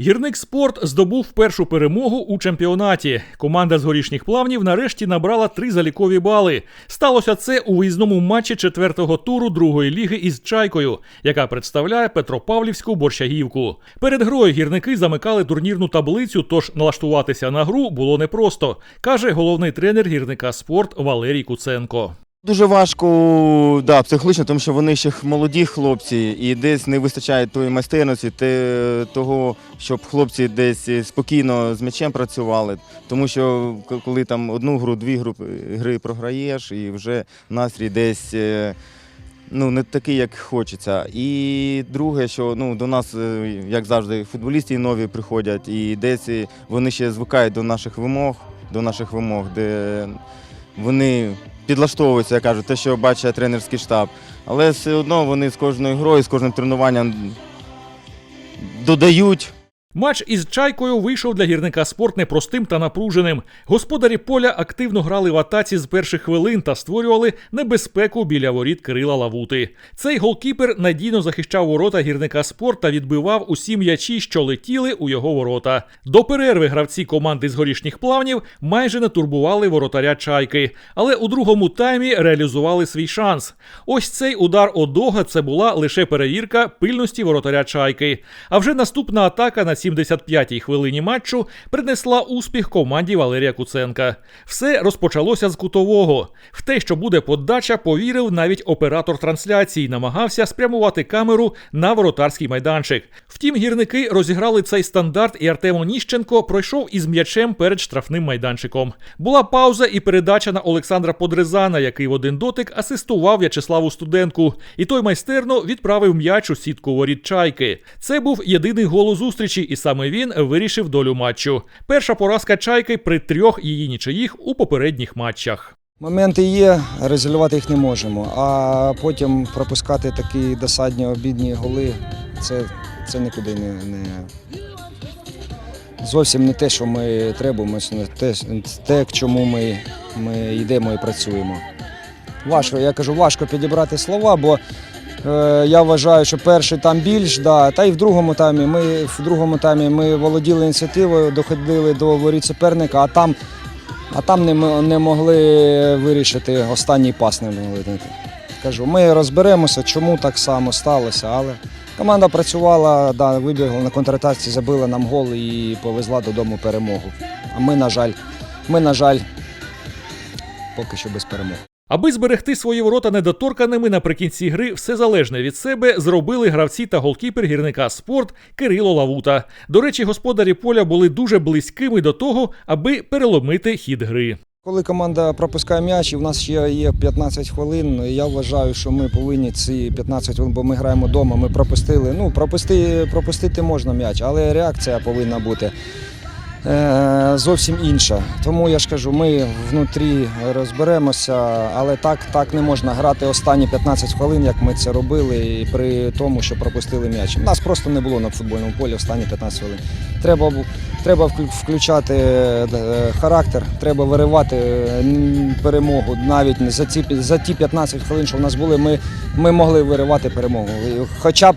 Гірник спорт здобув першу перемогу у чемпіонаті. Команда з горішніх плавнів нарешті набрала три залікові бали. Сталося це у виїзному матчі четвертого туру другої ліги із Чайкою, яка представляє Петропавлівську борщагівку. Перед грою гірники замикали турнірну таблицю, тож налаштуватися на гру було непросто, каже головний тренер гірника спорт Валерій Куценко. Дуже важко, да, психологічно, тому що вони ще молоді хлопці, і десь не вистачає тої майстерності, те, того, щоб хлопці десь спокійно з м'ячем працювали. Тому що коли там одну гру, дві групи гри програєш, і вже настрій десь е, ну, не такий, як хочеться. І друге, що ну, до нас, е, як завжди, футболісти нові приходять, і десь е, вони ще звикають до наших вимог, до наших вимог, де вони підлаштовуються, я кажу, те, що бачить тренерський штаб. Але все одно вони з кожною грою, з кожним тренуванням додають. Матч із чайкою вийшов для гірника спорт непростим та напруженим. Господарі поля активно грали в атаці з перших хвилин та створювали небезпеку біля воріт Кирила Лавути. Цей голкіпер надійно захищав ворота гірника спорт та відбивав усі м'ячі, що летіли у його ворота. До перерви гравці команди з горішніх плавнів майже не турбували воротаря чайки, але у другому таймі реалізували свій шанс. Ось цей удар одога це була лише перевірка пильності воротаря чайки. А вже наступна атака на 75-й хвилині матчу принесла успіх команді Валерія Куценка. Все розпочалося з кутового. В те, що буде подача, повірив навіть оператор трансляції, намагався спрямувати камеру на воротарський майданчик. Втім, гірники розіграли цей стандарт, і Артем Оніщенко пройшов із м'ячем перед штрафним майданчиком. Була пауза і передача на Олександра Подрезана, який в один дотик асистував В'ячеславу Студенку, і той майстерно відправив м'яч у сітку воріт чайки. Це був єдиний гол у зустрічі, і саме він вирішив долю матчу. Перша поразка чайки при трьох її нічиїх у попередніх матчах. Моменти є, резолювати їх не можемо. А потім пропускати такі досадні обідні голи це, це нікуди не, не зовсім не те, що ми требуємо, не те, те, к чому ми, ми йдемо і працюємо. Важко, я кажу, важко підібрати слова, бо я вважаю, що перший там більш, да, та й в другому таймі ми в другому таймі ми володіли ініціативою, доходили до воріт суперника, а там а там не, не могли вирішити останній пас не могли. Кажу, ми розберемося, чому так само сталося, але команда працювала, да, вибігла на контратаці, забила нам гол і повезла додому перемогу. А ми, на жаль, ми, на жаль, поки що без перемоги. Аби зберегти свої ворота недоторканими наприкінці гри, все залежне від себе зробили гравці та голкіпер гірника спорт Кирило Лавута. До речі, господарі поля були дуже близькими до того, аби переломити хід гри. Коли команда пропускає м'яч, і в нас ще є 15 хвилин. Я вважаю, що ми повинні ці 15 хвилин, бо ми граємо вдома. Ми пропустили. Ну, пропусти, пропустити можна м'яч, але реакція повинна бути зовсім інша. Тому я ж кажу, ми внутрі розберемося, але так, так не можна грати останні 15 хвилин, як ми це робили, і при тому, що пропустили м'яч. Нас просто не було на футбольному полі останні 15 хвилин. Треба, треба включати е, характер, треба виривати е, перемогу. Навіть за ці, за ті 15 хвилин, що в нас були, ми, ми могли виривати перемогу. Хоча б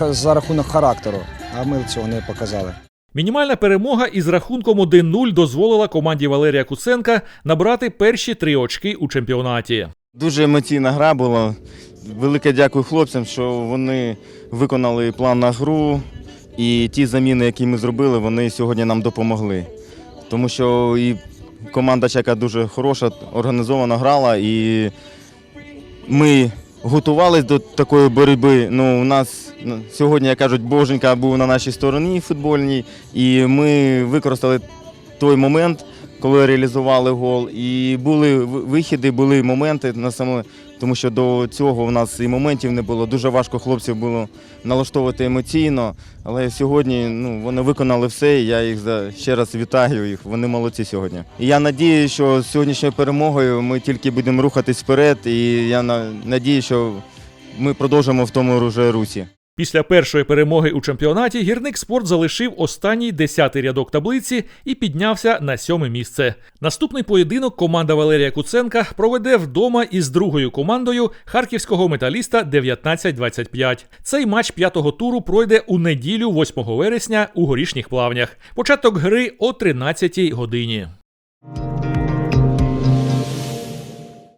за рахунок характеру, а ми цього не показали. Мінімальна перемога із рахунком 1-0 дозволила команді Валерія Куценка набрати перші три очки у чемпіонаті. Дуже емоційна гра була. Велике дякую хлопцям, що вони виконали план на гру. І ті заміни, які ми зробили, вони сьогодні нам допомогли. Тому що і команда Чека дуже хороша, організовано грала, і ми готувалися до такої боротьби. Ну, у нас сьогодні, як кажуть, Боженька був на нашій стороні футбольній, і ми використали той момент, коли реалізували гол. І були ви- вихіди, були моменти на саме, тому що до цього в нас і моментів не було. Дуже важко хлопців було налаштовувати емоційно. Але сьогодні ну, вони виконали все. І я їх за ще раз вітаю їх. Вони молодці сьогодні. І я надію, що з сьогоднішньою перемогою ми тільки будемо рухатись вперед. І я на- надію, що ми продовжимо в тому русі. Після першої перемоги у чемпіонаті гірник спорт залишив останній десятий рядок таблиці і піднявся на сьоме місце. Наступний поєдинок команда Валерія Куценка проведе вдома із другою командою харківського металіста 19-25. Цей матч п'ятого туру пройде у неділю, 8 вересня, у горішніх плавнях. Початок гри о 13 годині.